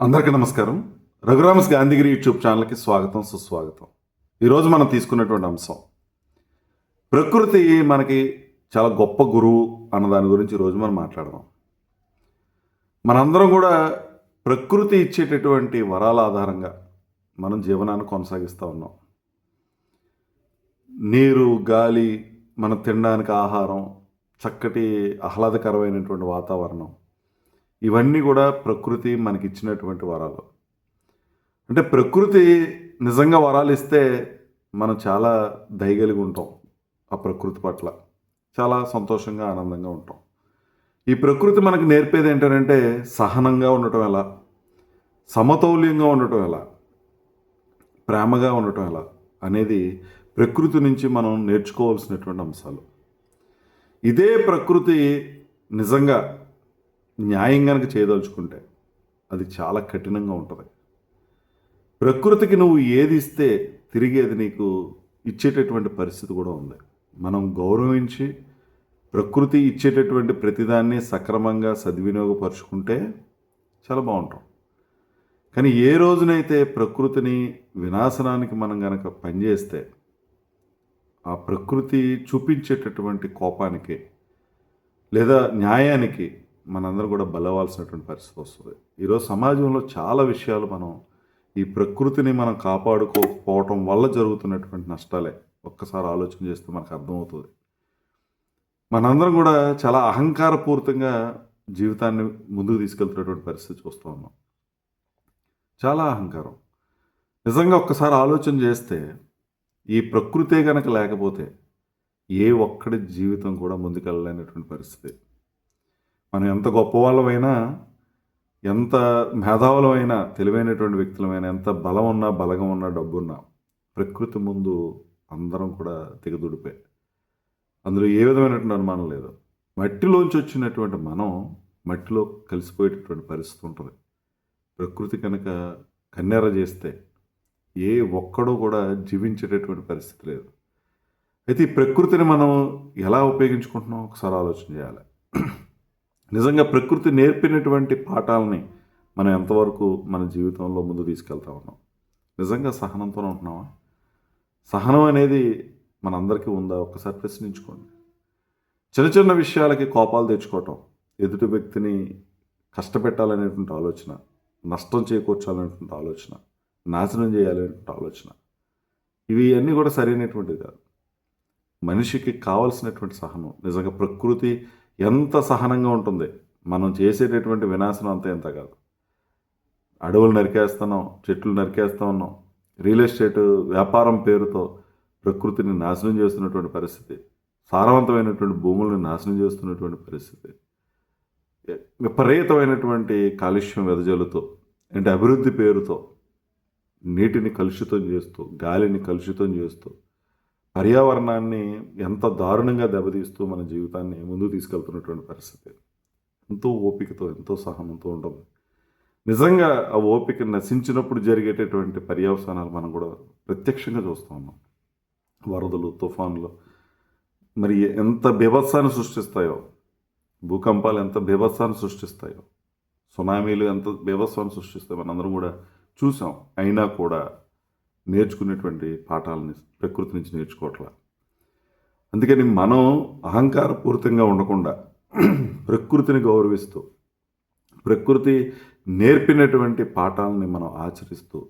అందరికీ నమస్కారం. రఘురామస్ గాంధీగిరి యూట్యూబ్ ఛానల్కి స్వాగతం సుస్వాగతం. ఈరోజు మనం తీసుకున్నటువంటి అంశం. ప్రకృతి మనకి చాలా గొప్ప గురువు అన్న దాని గురించి ఈరోజు మనం మాట్లాడదాం. మనందరం కూడా ప్రకృతి ఇచ్చేటటువంటి వరాల ఆధారంగా మనం జీవనాన్ని కొనసాగిస్తూ ఉన్నాం. నీరు గాలి మనం తినడానికి ఆహారం చక్కటి ఆహ్లాదకరమైనటువంటి వాతావరణం ఇవన్నీ కూడా ప్రకృతి మనకి ఇచ్చినటువంటి వరాలు. అంటే ప్రకృతి నిజంగా వరాలు ఇస్తే మనం చాలా దయగలిగి ఉంటాం ఆ ప్రకృతి పట్ల. చాలా సంతోషంగా ఆనందంగా ఉంటాం. ఈ ప్రకృతి మనకు నేర్పేది ఏంటంటే సహనంగా ఉండటం ఎలా? సమతౌల్యంగా ఉండటం ఎలా? ప్రేమగా ఉండటం ఎలా? అనేది ప్రకృతి నుంచి మనం నేర్చుకోవాల్సినటువంటి అంశాలు. ఇదే ప్రకృతి నిజంగా న్యాయం కనుక చేయదలుచుకుంటే అది చాలా కఠినంగా ఉంటుంది. ప్రకృతికి నువ్వు ఏది ఇస్తే తిరిగి అది నీకు ఇచ్చేటటువంటి పరిస్థితి కూడా ఉంది. మనం గౌరవించి ప్రకృతి ఇచ్చేటటువంటి ప్రతిదాన్ని సక్రమంగా సద్వినియోగపరుచుకుంటే చాలా బాగుంటాం. కానీ ఏ రోజునైతే ప్రకృతిని వినాశనానికి మనం గనక పనిచేస్తే ఆ ప్రకృతి చూపించేటటువంటి కోపానికి లేదా న్యాయానికి మనందరం కూడా బలవాల్సినటువంటి పరిస్థితి వస్తుంది. ఈరోజు సమాజంలో చాలా విషయాలు మనం ఈ ప్రకృతిని మనం కాపాడుకోకపోవటం వల్ల జరుగుతున్నటువంటి నష్టాలే. ఒక్కసారి ఆలోచన చేస్తే మనకు అర్థమవుతుంది. మనందరం కూడా చాలా అహంకారపూరితంగా జీవితాన్ని ముందుకు తీసుకెళ్తున్నటువంటి పరిస్థితి చూస్తూ ఉన్నాం. చాలా అహంకారం. నిజంగా ఒక్కసారి ఆలోచన చేస్తే ఈ ప్రకృతే కనుక లేకపోతే ఏ ఒక్కడి జీవితం కూడా ముందుకెళ్ళలేనటువంటి పరిస్థితి. మనం ఎంత గొప్పవాళ్ళమైనా ఎంత మేధావులమైనా తెలివైనటువంటి వ్యక్తులమైనా ఎంత బలం ఉన్నా బలగం ఉన్నా డబ్బున్నా ప్రకృతి ముందు అందరం కూడా తెగదుడిపే అందులో ఏ విధమైనటువంటి అనుమానం లేదు. మట్టిలోంచి వచ్చినటువంటి మనం మట్టిలో కలిసిపోయేటటువంటి పరిస్థితి ఉంటుంది. ప్రకృతి కనుక కన్నెర చేస్తే ఏ ఒక్కడూ కూడా జీవించేటటువంటి పరిస్థితి లేదు. అయితే ఈ ప్రకృతిని మనం ఎలా ఉపయోగించుకుంటున్నాం? ఒకసారి ఆలోచన చేయాలి. నిజంగా ప్రకృతి నేర్పినటువంటి పాఠాలని మనం ఎంతవరకు మన జీవితంలో ముందు తీసుకెళ్తా ఉన్నాం? నిజంగా సహనంతోనే ఉంటున్నామా సహనం అనేది మనందరికీ ఉందా? ఒక్కసారి ప్రశ్నించుకోండి. చిన్న చిన్న విషయాలకి కోపాలు తెచ్చుకోవటం ఎదుటి వ్యక్తిని కష్టపెట్టాలనేటువంటి ఆలోచన నష్టం చేకూర్చాలనేటువంటి ఆలోచన నాశనం చేయాలనేటువంటి ఆలోచన ఇవి అన్నీ కూడా సరైనటువంటిది కాదు. మనిషికి కావలసినటువంటి సహనం. నిజంగా ప్రకృతి ఎంత సహనంగా ఉంటుంది. మనం చేసేటటువంటి వినాశనం అంతా ఎంత కాదు. అడవులు నరికేస్తున్నాం చెట్లు నరికేస్తూ ఉన్నాం. రియల్ ఎస్టేట్ వ్యాపారం పేరుతో ప్రకృతిని నాశనం చేస్తున్నటువంటి పరిస్థితి సారవంతమైనటువంటి భూములను నాశనం చేస్తున్నటువంటి పరిస్థితి విపరీతమైనటువంటి కాలుష్యం వెదజల్లుతో అంటే అభివృద్ధి పేరుతో నీటిని కలుషితం చేస్తూ గాలిని కలుషితం చేస్తూ పర్యావరణాన్ని ఎంత దారుణంగా దెబ్బతీస్తూ మన జీవితాన్ని ముందుకు తీసుకెళ్తున్నటువంటి పరిస్థితి. ఎంతో ఓపికతో ఎంతో సహనంతో ఉంటుంది నిజంగా ఆ ఓపిక నశించినప్పుడు జరిగేటటువంటి పర్యవసానాలు మనం కూడా ప్రత్యక్షంగా చూస్తూ ఉన్నాం. వరదలు తుఫాన్లు. మరి ఎంత బీభత్సాన్ని సృష్టిస్తాయో? భూకంపాలు ఎంత బీభత్సాన్ని సృష్టిస్తాయో? సునామీలు ఎంత బీభత్సాన్ని సృష్టిస్తాయో మనందరం కూడా చూసాం. అయినా కూడా నేర్చుకునేటువంటి పాఠాలని ప్రకృతి నుంచి నేర్చుకోవట్లా. అందుకని మనం అహంకారపూరితంగా ఉండకుండా ప్రకృతిని గౌరవిస్తూ ప్రకృతి నేర్పినటువంటి పాఠాలని మనం ఆచరిస్తూ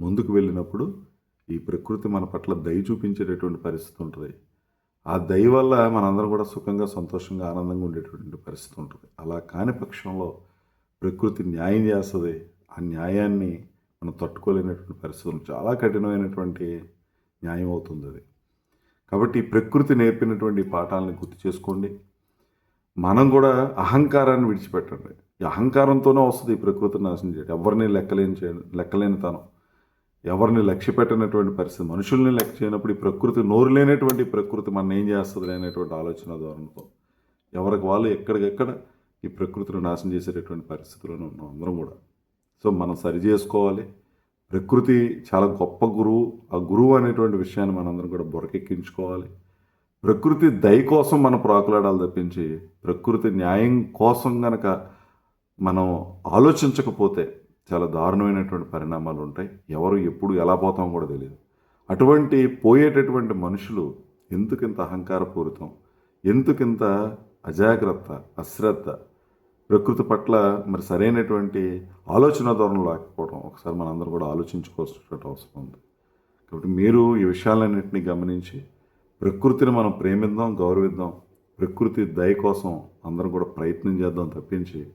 ముందుకు వెళ్ళినప్పుడు ఈ ప్రకృతి మన పట్ల దయ చూపించేటటువంటి పరిస్థితి ఉంటుంది. ఆ దయ వల్ల మనందరం కూడా సుఖంగా సంతోషంగా ఆనందంగా ఉండేటటువంటి పరిస్థితి ఉంటుంది. అలా కాని పక్షంలో ప్రకృతి న్యాయం చేస్తుంది. ఆ న్యాయాన్ని మనం తట్టుకోలేనటువంటి పరిస్థితులు చాలా కఠినమైనటువంటి న్యాయం అవుతుంది అది. కాబట్టి ప్రకృతి నేర్పినటువంటి పాఠాలను గుర్తు చేసుకోండి. మనం కూడా అహంకారాన్ని విడిచిపెట్టండి. ఈ అహంకారంతోనే వస్తుంది ఈ ప్రకృతిని నాశనం చేయడం. ఎవరిని లెక్కలేని చేయడం లెక్కలేని తనం ఎవరిని లక్ష్య పెట్టనటువంటి పరిస్థితి మనుషుల్ని లెక్క చేయనప్పుడు ఈ ప్రకృతి నోరు లేనటువంటి ప్రకృతి మనం ఏం చేస్తుంది అనేటువంటి ఆలోచన ధోరణితో ఎవరికి వాళ్ళు ఎక్కడికెక్కడ ఈ ప్రకృతిని నాశనం చేసేటటువంటి పరిస్థితుల్లో ఉన్నాం అందరం కూడా. సో మనం సరి చేసుకోవాలి. ప్రకృతి చాలా గొప్ప గురువు. ఆ గురువు అనేటువంటి విషయాన్ని మనందరం కూడా బురకెక్కించుకోవాలి. ప్రకృతి దయ కోసం మనం ప్రాకులాడాలి తప్పించి ప్రకృతి న్యాయం కోసం గనక మనం ఆలోచించకపోతే చాలా దారుణమైనటువంటి పరిణామాలు ఉంటాయి. ఎవరు ఎప్పుడు ఎలా పోతామో కూడా తెలియదు. అటువంటి పోయేటటువంటి మనుషులు ఎందుకింత అహంకారపూరితం? ఎందుకింత అజాగ్రత్త అశ్రద్ధ ప్రకృతి పట్ల మరి సరైనటువంటి ఆలోచన ధోరణి లేకపోవడం ఒకసారి మనందరం కూడా ఆలోచించుకోవాల్సిన అవసరం ఉంది. కాబట్టి మీరు ఈ విషయాలన్నింటినీ గమనించి ప్రకృతిని మనం ప్రేమిద్దాం గౌరవిద్దాం ప్రకృతి దయ కోసం అందరం కూడా ప్రయత్నం చేద్దాం తప్పించి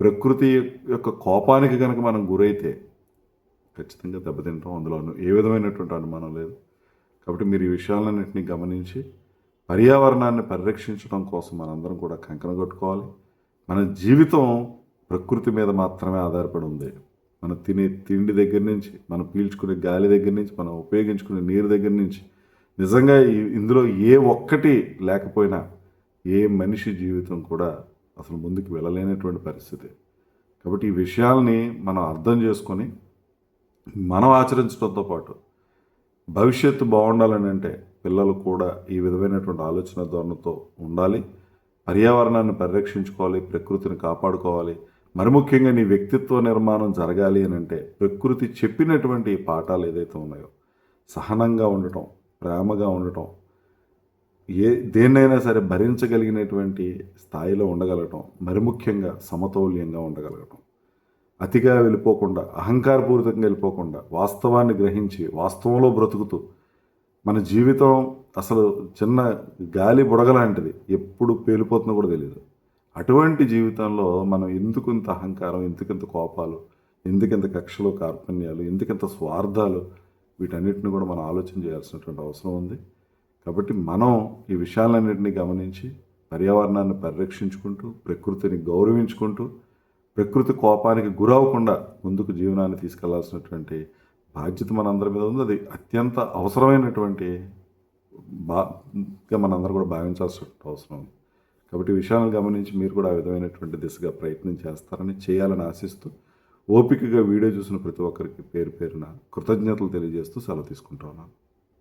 ప్రకృతి యొక్క కోపానికి కనుక మనం గురైతే ఖచ్చితంగా దెబ్బతింటాం. అందులో ఏ విధమైనటువంటి అనుమానం లేదు. కాబట్టి మీరు ఈ విషయాలన్నింటినీ గమనించి పర్యావరణాన్ని పరిరక్షించడం కోసం మనందరం కూడా కంకణ కట్టుకోవాలి. మన జీవితం ప్రకృతి మీద మాత్రమే ఆధారపడి ఉంది. మనం తినే తిండి దగ్గర నుంచి మనం పీల్చుకునే గాలి దగ్గర నుంచి మనం ఉపయోగించుకునే నీరు దగ్గర నుంచి నిజంగా ఇందులో ఏ ఒక్కటి లేకపోయినా ఏ మనిషి జీవితం కూడా అసలు ముందుకు వెళ్ళలేనటువంటి పరిస్థితి. కాబట్టి ఈ విషయాల్ని మనం అర్థం చేసుకొని మనం ఆచరించడంతో పాటు భవిష్యత్తు బాగుండాలని అంటే పిల్లలు కూడా ఈ విధమైనటువంటి ఆలోచన ధోరణితో ఉండాలి. పర్యావరణాన్ని పరిరక్షించుకోవాలి ప్రకృతిని కాపాడుకోవాలి. మరి ముఖ్యంగా నీ వ్యక్తిత్వ నిర్మాణం జరగాలి అని అంటే ప్రకృతి చెప్పినటువంటి పాఠాలు ఏదైతే ఉన్నాయో సహనంగా ఉండటం ప్రేమగా ఉండటం ఏ దేన్నైనా సరే భరించగలిగినటువంటి స్థాయిలో ఉండగలగటం మరి ముఖ్యంగా సమతౌల్యంగా ఉండగలగటం. అతిగా వెళ్ళిపోకుండా అహంకారపూరితంగా వెళ్ళిపోకుండా వాస్తవాన్ని గ్రహించి వాస్తవంలో బ్రతుకుతూ మన జీవితం అసలు చిన్న గాలి బుడగలాంటిది ఎప్పుడు పేలిపోతుందో కూడా తెలియదు అటువంటి జీవితంలో మనం ఎందుకు ఇంత అహంకారం ఎందుకింత కోపాలు ఎందుకింత కక్షలు కార్పణ్యాలు ఎందుకింత స్వార్థాలు వీటన్నిటిని కూడా మనం ఆలోచన చేయాల్సినటువంటి అవసరం ఉంది. కాబట్టి మనం ఈ విషయాలన్నింటినీ గమనించి పర్యావరణాన్ని పరిరక్షించుకుంటూ ప్రకృతిని గౌరవించుకుంటూ ప్రకృతి కోపానికి గురవకుండా ముందుకు జీవనాన్ని తీసుకెళ్ళాల్సినటువంటి బాధ్యత మనందరి మీద ఉంది. అది అత్యంత అవసరమైనటువంటి బాగా మనందరం కూడా భావించాల్సిన అవసరం. ఉంది కాబట్టి విషయాలను గమనించి మీరు కూడా ఆ విధమైనటువంటి దిశగా ప్రయత్నం చేస్తారని చేయాలని ఆశిస్తూ ఓపికగా వీడియో చూసిన ప్రతి ఒక్కరికి పేరు పేరున కృతజ్ఞతలు తెలియజేస్తూ సెలవు తీసుకుంటా ఉన్నాను.